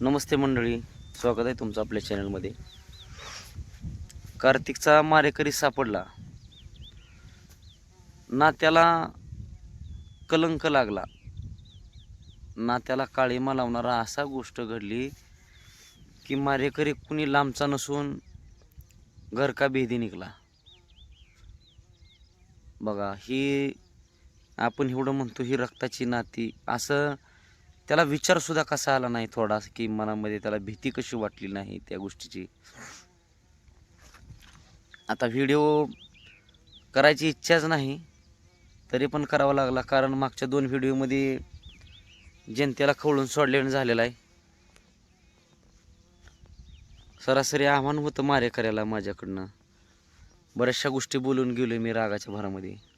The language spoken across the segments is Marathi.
नमस्ते मंडळी स्वागत आहे तुमचं आपल्या चॅनलमध्ये. कार्तिकचा मारेकरी सापडला. ना त्याला कलंक लागला. ना त्याला काळीमा लावणारा असा गोष्ट घडली की मारेकरी कुणी लांबचा नसून घर का भेदी निघला. बघा ही आपण एवढं म्हणतो ही रक्ताची नाती. असं त्याला विचारसुद्धा कसा आला नाही थोडा की मनामध्ये त्याला भीती कशी वाटली नाही त्या गोष्टीची? आता व्हिडिओ करायची इच्छाच नाही तरी पण करावा लागला. कारण मागच्या दोन व्हिडिओमध्ये जनतेला खवळून सोडलेलं झालेलं आहे. सरासरी आव्हान होतं मारेकऱ्याला माझ्याकडनं. बऱ्याचशा गोष्टी बोलून गेलो मी रागाच्या भरामध्ये.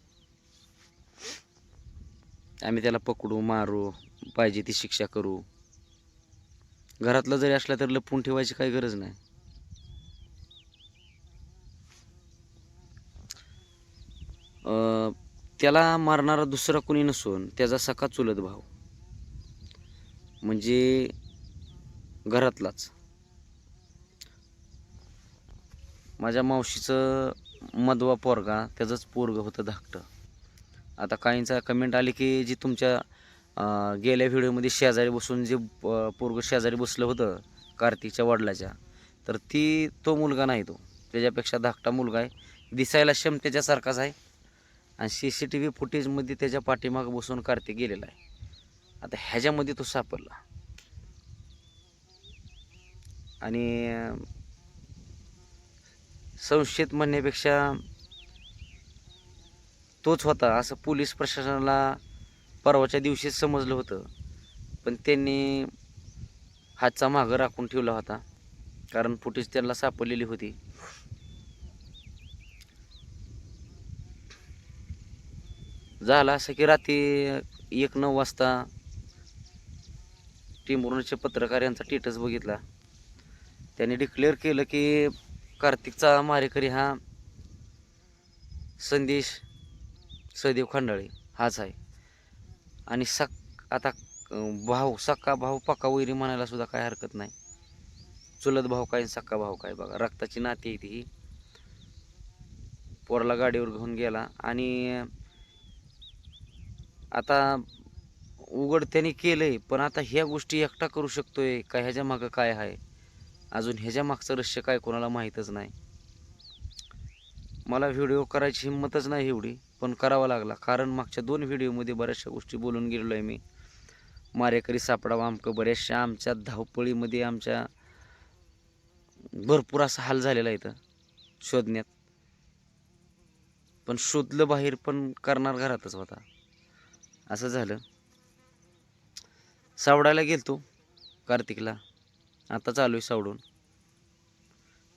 आम्ही त्याला पकडू मारू पाहिजे ती शिक्षा करू. घरातलं जरी असलं तर लपून ठेवायची काही गरज नाही. त्याला मारणारा दुसरा कोणी नसून त्याचा सखा चुलत भाव म्हणजे घरातलाच. माझ्या मावशीचं मधवा पोरगा त्याचंच पोरग होतं धाकटं. आता काहींचा कमेंट आली की जी तुमच्या गेल्या व्हिडिओमध्ये शेजारी बसून जे पोरग शेजारी बसलं होतं कार्तिकच्या वडिलाच्या तर ती तो मुलगा नाही तो. त्याच्यापेक्षा धाकटा मुलगा आहे. दिसायला शम त्याच्यासारखाच आहे. आणि सी सी टी व्ही फुटेजमध्ये त्याच्या पाठीमागं बसून कार्तिक गेलेला आहे. आता ह्याच्यामध्ये तो सापडला. आणि संशयित म्हणण्यापेक्षा तोच होता. असं पोलीस प्रशासनाला परवाच्या दिवशीच समजलं होतं. पण त्यांनी हातचा मागं राखून ठेवला होता. कारण फुटेज त्यांना सापडलेली होती. झालं असं की रात्री एक नऊ वाजता टिंबुर्णीचे पत्रकार यांचा टेटस बघितला. त्यांनी डिक्लेअर केलं की कार्तिकचा मारेकरी हा संदेश सहदेव खंडाळे हाच आहे. आणि सक आता भाऊ सक्का भाऊ पक्का वैरी म्हणायला सुद्धा काय हरकत नाही. चुलत भाऊ काय सक्का भाऊ काय बघा. रक्ताची नाती आहे ती. ही पोरला गाडीवर घेऊन गेला आणि आता उघड त्याने केलंय पण आता ह्या गोष्टी एकटा करू शकतोय का? ह्याच्या मागं काय आहे? अजून ह्याच्या मागचं रहस्य काय कोणाला माहीतच नाही. मला व्हिडिओ करायची हिंमतच नाही एवढी. पण करावा लागला. कारण मागच्या दोन व्हिडिओमध्ये बऱ्याचशा गोष्टी बोलून गेलेलो आहे मी. मारेकरी सापडावा आमकं बऱ्याचशा आमच्या धावपळीमध्ये आमच्या भरपूर असा हाल झालेला आहे इथं शोधण्यात. पण शोधलं बाहेर पण करणार घरातच होता. असं झालं. सावडायला गेलतो कार्तिकला. आता चालू आहे सावडून.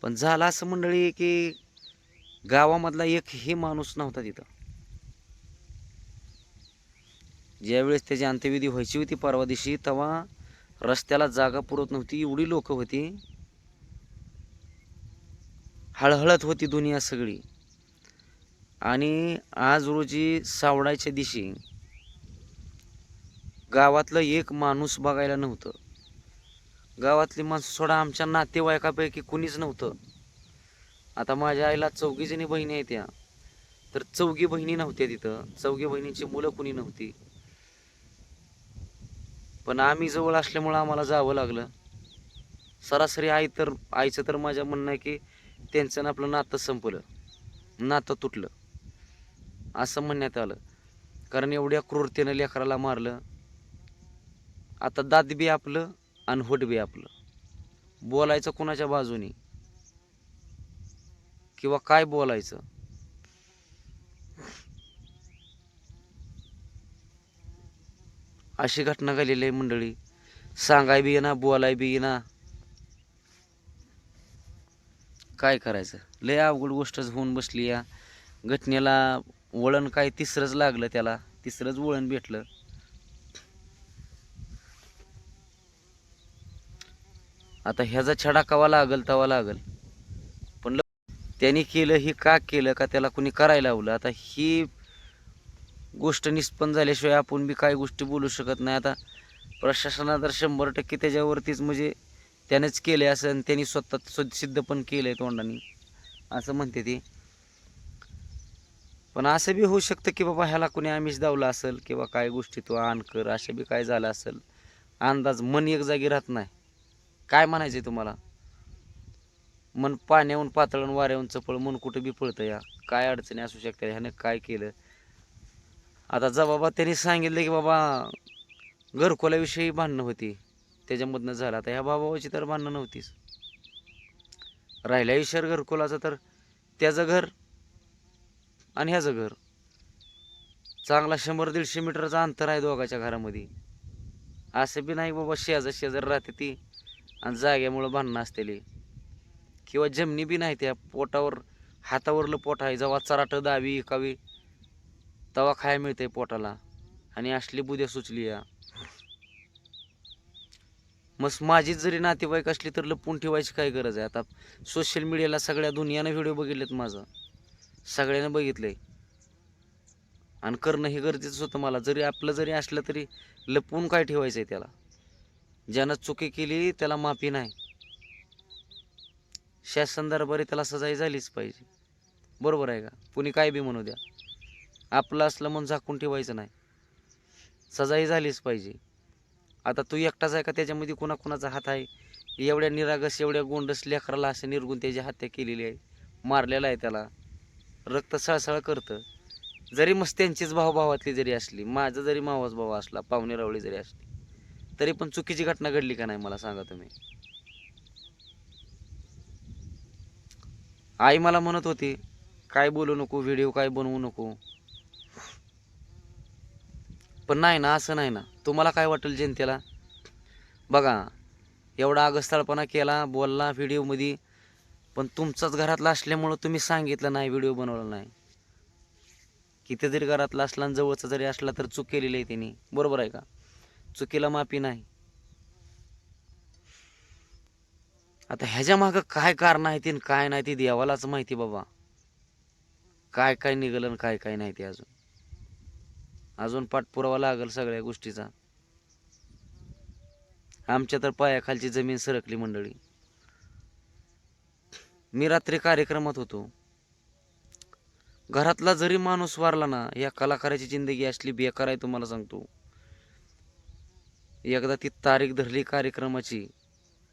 पण झालं असं मंडळी की गावामधला एक हे माणूस नव्हता तिथं. ज्यावेळेस त्याची अंत्यविधी व्हायची होती परवा दिवशी तेव्हा रस्त्याला जागा पुरत नव्हती एवढी लोक होती. हळहळत होती दुनिया सगळी. आणि आज रोजी सावडायच्या दिवशी गावातलं एक माणूस बघायला नव्हतं. गावातली माणसं सोडा आमच्या नातेवाईकापैकी कुणीच नव्हतं. आता माझ्या आईला चौघी जणी बहिणी आहेत त्या. तर चौघी बहिणी नव्हत्या तिथं. चौघी बहिणीची मुलं कुणी नव्हती. पण आम्ही जवळ असल्यामुळं आम्हाला जावं लागलं. सरासरी आई तर आईचं तर माझ्या म्हणणं आहे की त्यांचं आपलं नातं संपलं. नातं तुटलं. असं म्हणण्यात आलं. कारण एवढ्या क्रूरतेनं लेकराला मारलं. आता दात बी आपलं आणि होट बी आपलं. बोलायचं कुणाच्या बाजूनी? किंवा काय बोलायचं? अशी घटना घडलेली आहे मंडळी. सांगाय बी ना बोलाय बी ना काय करायचं? लय अवघड गोष्टच होऊन बसली या. घटनेला वळण काय तिसरंच लागलं त्याला. तिसरंच वळण भेटलं. आता ह्याचा छडा कवा लागल तवा लागल. पण ल- त्यांनी केलं हे का केलं का त्याला कुणी करायला लावलं? आता ही गोष्ट निष्पन्न झाल्याशिवाय आपण बी काही गोष्टी बोलू शकत नाही. आता प्रशासनानं तर शंभर टक्के त्याच्यावरतीच म्हणजे त्यानेच केले असं आणि त्यांनी स्वतः स्वतः सिद्ध पण केलं आहे तोंडाने. असं म्हणते ते. पण असं बी होऊ शकतं की बाबा ह्याला कोणी आमिष दावला असेल किंवा काय गोष्टी तो आण कर असं बी काय झालं असेल. अंदाज मन एक जागी राहत नाही. काय म्हणायचं तुम्हाला? मन पाण्याहून पातळून वाऱ्याहून चपळ मन कुठं बी पळतं या. काय अडचणी असू शकतात ह्यानं काय केलं? आता जा बाबा त्यांनी सांगितलं की बाबा घरकुलाविषयी भांडणं होती. त्याच्यामधनं झालं. आता ह्या बाबाची तर भांडणं नव्हतीच. राहिल्या विषयावर घरकुलाचं तर त्याचं घर आणि ह्याचं घर. चांगला शंभर दीडशे मीटरचं अंतर आहे दोघाच्या घरामध्ये. असं बी नाही बाबा शेजा शेजार राहते ती आणि जाग्यामुळं भांडणं असतेली. किंवा जमिनी बी नाही त्या पोटावर हातावरलं पोट आहे. जेव्हा चराटं दावी एकावी तवा खायला मिळते पोटाला. आणि असली बुद्या सुचली या. मग माझीच जरी नातेवाईक असली तर लपून ठेवायची काय गरज आहे? आता सोशल मीडियाला सगळ्या दुनियानं व्हिडिओ बघितलेत माझं. सगळ्यांना बघितलंय. आणि करणं हे गरजेचं होतं मला. जरी आपलं जरी असलं तरी लपवून काय ठेवायचं आहे त्याला? ज्यानं चुकी केली त्याला माफी नाही. शासन दरबारी त्याला सजाई झालीच पाहिजे. बरोबर आहे का? कुणी काय बी म्हणू द्या. आपलं असलं म्हणून झाकून ठेवायचं नाही. सजाई झालीच पाहिजे. आता तू एकटाच आहे का? त्याच्यामध्ये कुणाकुणाचा हात आहे? एवढ्या निरागस एवढ्या गोंडस लेकराला असं निर्गुण त्याची हत्या केलेली आहे. मारलेला आहे त्याला. रक्त सळसळ करतं. जरी मस्त त्यांचीच भावभावातली जरी असली माझा जरी मावाच भाव असला पाहुणे रावळी जरी असली तरी पण चुकीची घटना घडली का नाही मला सांगा तुम्ही? आई मला म्हणत होती काय बोलू नको व्हिडिओ काय बनवू नको पण नाही ना असं नाही ना. तुम्हाला काय वाटेल जनतेला? बघा एवढा अगस्थळपणा केला बोलला व्हिडिओमध्ये पण तुमचाच घरातला असल्यामुळं तुम्ही सांगितलं नाही व्हिडिओ बनवला नाही. किती जरी घरातला असला आणि जवळचा जरी असला तर चूक केलेली आहे त्यांनी बरोबर आहे का? चुकीला माफी नाही. आता ह्याच्या मागं काय कारण आहे ते काय नाही ते देवालाच माहिती बाबा. काय काय निघालं आणि काय काय नाही ते अजून. अजून पाठपुरावा लागल सगळ्या गोष्टीचा. आमच्या तर पायाखालची जमीन सरकली मंडळी. मी रात्री कार्यक्रमात होतो. घरातला जरी माणूस वारला ना या कलाकाराची जिंदगी असली बेकार आहे तुम्हाला सांगतो. एकदा ती तारीख धरली कार्यक्रमाची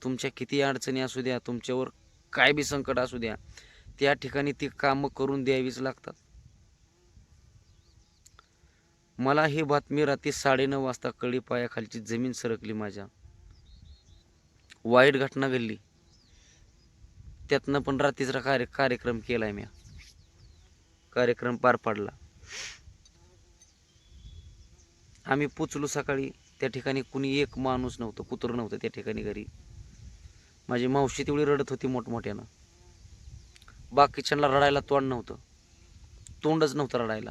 तुमच्या किती अडचणी असू द्या तुमच्यावर काय बी संकट असू द्या त्या ठिकाणी ती कामं करून द्यावीच लागतात. मला ही बातमी रात्री साडेनऊ वाजता कळी पायाखालची जमीन सरकली माझ्या. वाईट घटना घडली. त्यातनं पण रात्रीचा कार्य कार्यक्रम केलाय मी कार्यक्रम पार पाडला. आम्ही पोचलो सकाळी. त्या ठिकाणी कुणी एक माणूस नव्हतं कुत्रं नव्हतं त्या ठिकाणी घरी. माझी मावशी तेवढी रडत होती मोठमोठ्यानं. बाकीच्यांना रडायला तोंड नव्हतं. तोंडच नव्हतं रडायला.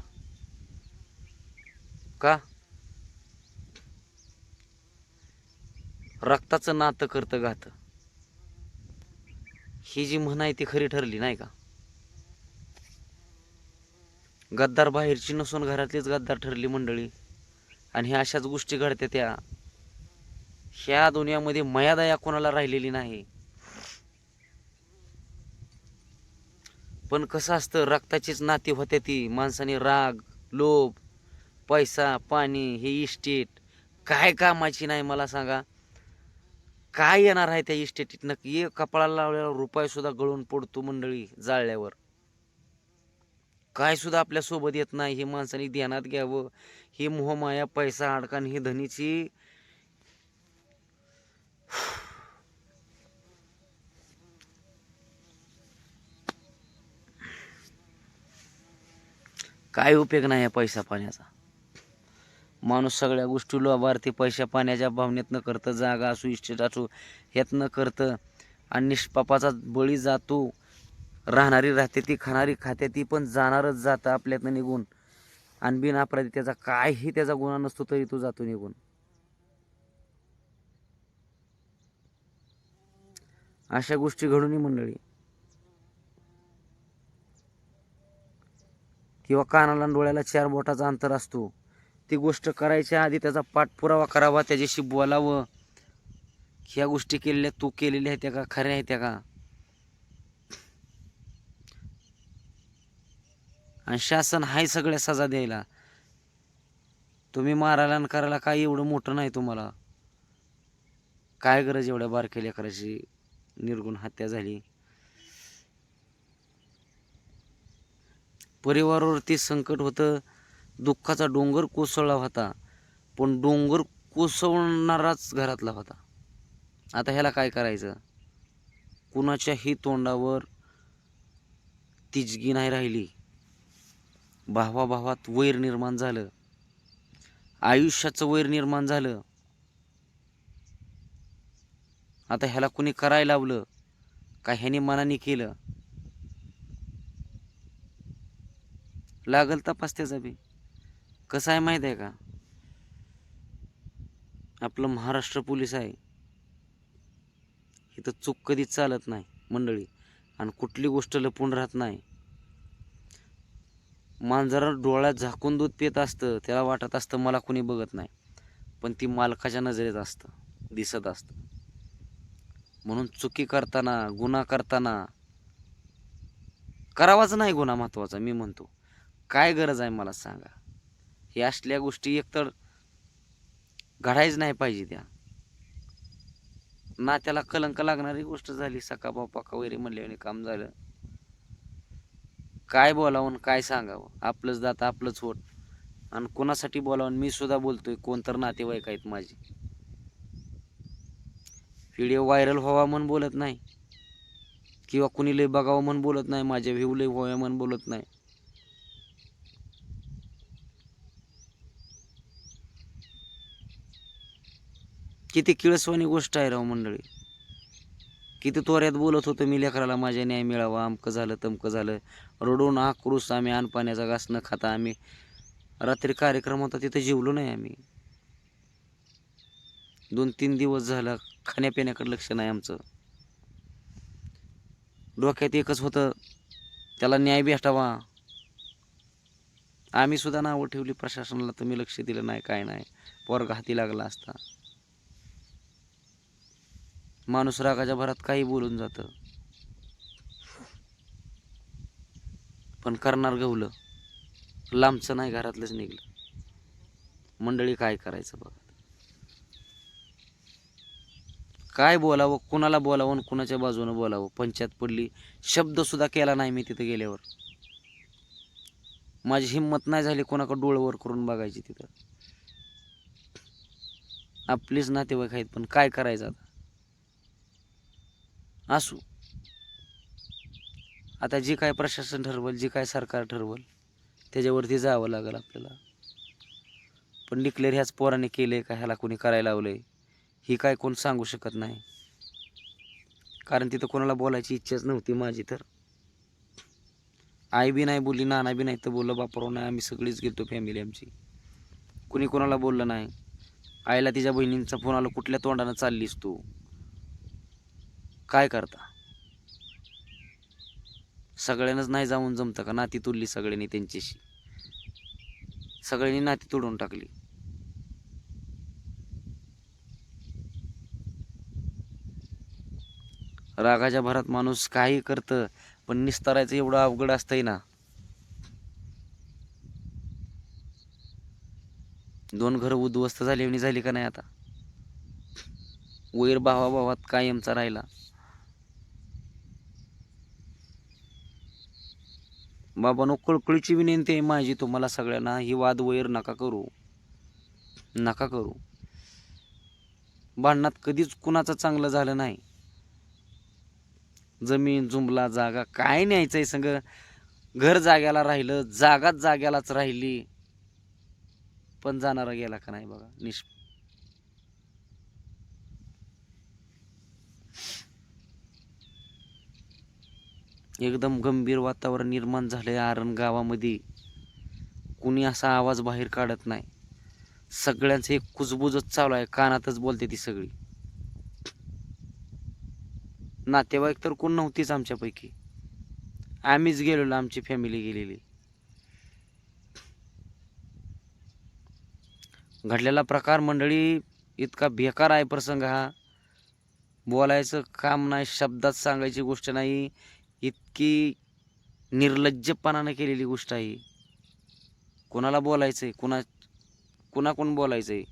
का? रक्ताचं नातं करतं घात ही जी म्हण आहे ती खरी ठरली नाही का? गद्दार बाहेरची नसून घरातलीच गद्दार ठरली मंडळी. आणि ह्या अशाच गोष्टी घडत्या त्या. ह्या दुनियामध्ये मयादया कोणाला राहिलेली नाही. पण कसं असतं रक्ताचीच नाती होत्या ती. माणसाने राग लोभ पैसा पाणी हे इस्टेट. काय कामाची नाही मला सांगा. काय येणार आहे त्या इस्टेटीत? नक्की कपाळाला लावल्यावर रुपयासुद्धा गळून पडतो मंडळी जाळल्यावर. काय सुद्धा आपल्यासोबत येत नाही हे माणसाने ध्यानात घ्यावं. हे मोहमाया पैसा अडकान ही धनीची काय उपयोग नाही या पैसा पाण्याचा? माणूस सगळ्या गोष्टी लोभार्थी पैशा पाण्याच्या भावनेतनं करतं जागा असू इच्छित असू ह्यातनं करतं. आणि निष्पापाचा बळी जातो. राहणारी राहते ती खाणारी खाते ती पण जाणारच जातं आपल्यातनं निघून. आणि बिन अपराधी त्याचा काहीही त्याचा गुन्हा नसतो तरी तो जातो निघून. अशा गोष्टी घडूनही मंडळी. किंवा कानाला डोळ्याला चार बोटाचा अंतर असतो. ती गोष्ट करायच्या आधी त्याचा पाठपुरावा करावा त्याच्याशी बोलावं. ह्या गोष्टी केलेल्या तू केलेल्या आहेत त्या का? खऱ्या आहेत त्या का? आणि शासन हाय सगळ्या सजा द्यायला. तुम्ही मारायला आणि करायला काय एवढं मोठं नाही तुम्हाला. काय गरज एवढ्या बारकेल्या करायची निर्गुण हत्या झाली. परिवारावरती संकट होतं. दुःखाचा डोंगर कोसळला होता. पण डोंगर कोसळणाराच घरातला होता. आता ह्याला काय करायचं? कुणाच्याही तोंडावर तिजगी नाही राहिली. भावाभावात वैर निर्माण झालं. आयुष्याचं वैर निर्माण झालं. आता ह्याला कुणी करायला लावलं? का ह्याने मनाने केलं? लागल तपास त्याचा बी. कसं आहे माहीत आहे का? आपलं महाराष्ट्र पोलीस आहे. इथं चूक कधीच चालत नाही मंडळी. आणि कुठली गोष्ट लपून राहत नाही. मांजरा डोळ्यात झाकून दूध पित असतं त्याला वाटत असतं मला कोणी बघत नाही. पण ती मालकाच्या नजरेत असतं दिसत असतं. म्हणून चुकी करताना गुन्हा करताना करावाच नाही गुन्हा महत्त्वाचा मी म्हणतो. काय गरज आहे मला सांगा. हे असल्या गोष्टी एकतर घडायच नाही पाहिजे त्या. ना त्याला कलंक लागणारी गोष्ट झाली सका बापा वगैरे म्हणल्याने काम झालं. काय बोलावं आणि काय सांगावं? आपलंच दात आपलंच होत आणि कोणासाठी बोलावं आणि मी सुद्धा बोलतोय कोण तर नातेवाईक आहेत माझे. व्हिडिओ व्हायरल व्हावा म्हणून बोलत नाही. किंवा कुणी लय बघावं म्हणून बोलत नाही माझ्या व्ह्यू लय व्हाव्या म्हणून बोलत नाही. किती किळसवानी गोष्ट आहे राव मंडळी. किती त्वऱ्यात बोलत होतं मी लेकराला माझ्या न्याय मिळावा अमकं झालं तमकं झालं. रडून आक्रोश आम्ही अन्न घासणं घास न खाता आम्ही. रात्री कार्यक्रम होता तिथं जेवलो नाही आम्ही. दोन तीन दिवस झालं खाण्यापिण्याकडे लक्ष नाही आमचं. डोक्यात एकच होतं त्याला न्याय भेटावा. आम्ही सुद्धा नावं ठेवली प्रशासनाला तुम्ही लक्ष दिलं नाही काय नाही. पोरगा हाती लागला असता. माणूस रागाच्या भरात काही बोलून जातं. पण करणार गवलं लांबचं नाही घरातलंच निघलं. मंडळी काय करायचं बघा. काय बोलावं कुणाला बोलावं आणि कुणाच्या बाजूनं बोलावं? पंचायत पडली शब्द सुद्धा केला नाही मी तिथं गेल्यावर. माझी हिंमत नाही झाली कोणाकडे डोळवर करून बघायची तिथं. आपलीच नातेवाईक आहेत पण काय करायचं आता? असू. आता जी काय प्रशासन ठरवल जी काय सरकार ठरवल त्याच्यावरती जावं लागेल आपल्याला. पण डिक्लेअर ह्याच पोराने केले का? ह्याला कोणी करायला लावलं आहे ही काय कोण सांगू शकत नाही. कारण तिथं कोणाला बोलायची इच्छाच नव्हती माझी तर. आई बी नाही बोलली नाना बी नाही तर बोललं बापराव नाही आम्ही सगळीच गेलो फॅमिली आमची. कुणी कोणाला बोललं नाही. आईला तिच्या बहिणींचा फोन आला कुठल्या तोंडानं चाललीस तू? काय करता? सगळ्यांनाच नाही जाऊन जमतं का? नाती तुडली सगळ्यांनी त्यांच्याशी. सगळ्यांनी नाती तोडून टाकली. रागाच्या भरात माणूस काही करतं पण निस्तारायचं एवढं अवघड असतंय ना. दोन घर उद्ध्वस्त झाली आणि झाली का नाही आता? वैर भावाभावात कायमचा राहिला. बाबानो कळकळीची विनंती आहे माझी तुम्हाला सगळ्यांना ही वाद वैर नका करू. नका करू. भांडणात कधीच कुणाचं चांगलं झालं नाही. जमीन जुंबला जागा काय न्यायचं आहे संग घर जाग्याला राहिलं जागाच जाग्यालाच राहिली. पण जाणारा गेला का नाही बघा? निष् एकदम गंभीर वातावरण निर्माण झालंय आरण गावामध्ये. कुणी असा आवाज बाहेर काढत नाही. सगळ्यांचं एक कुजबुजच चालू आहे कानातच बोलते ती सगळी. नातेवाईक तर कोण नव्हतीच आमच्यापैकी. आम्हीच गेलेलो आमची फॅमिली गेलेली. घडलेला प्रकार मंडळी इतका बेकार आहे प्रसंग हा. बोलायचं काम नाही शब्दात सांगायची गोष्ट नाही. इतकी निर्लज्जपणानं केलेली गोष्ट आहे. कोणाला बोलायचं आहे कुणा कुणाकोण बोलायचं आहे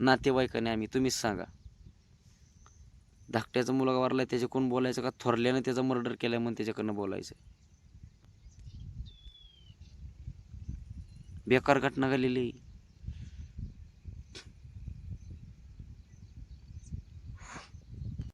नातेवाईकाने आम्ही तुम्हीच सांगा. धाकट्याचा मुलगा वारला त्याच्या कोण बोलायचं का? थोरल्यानं त्याचा मर्डर केला म्हणून त्याच्याकडनं बोलायचं बेकार घटना घडलेली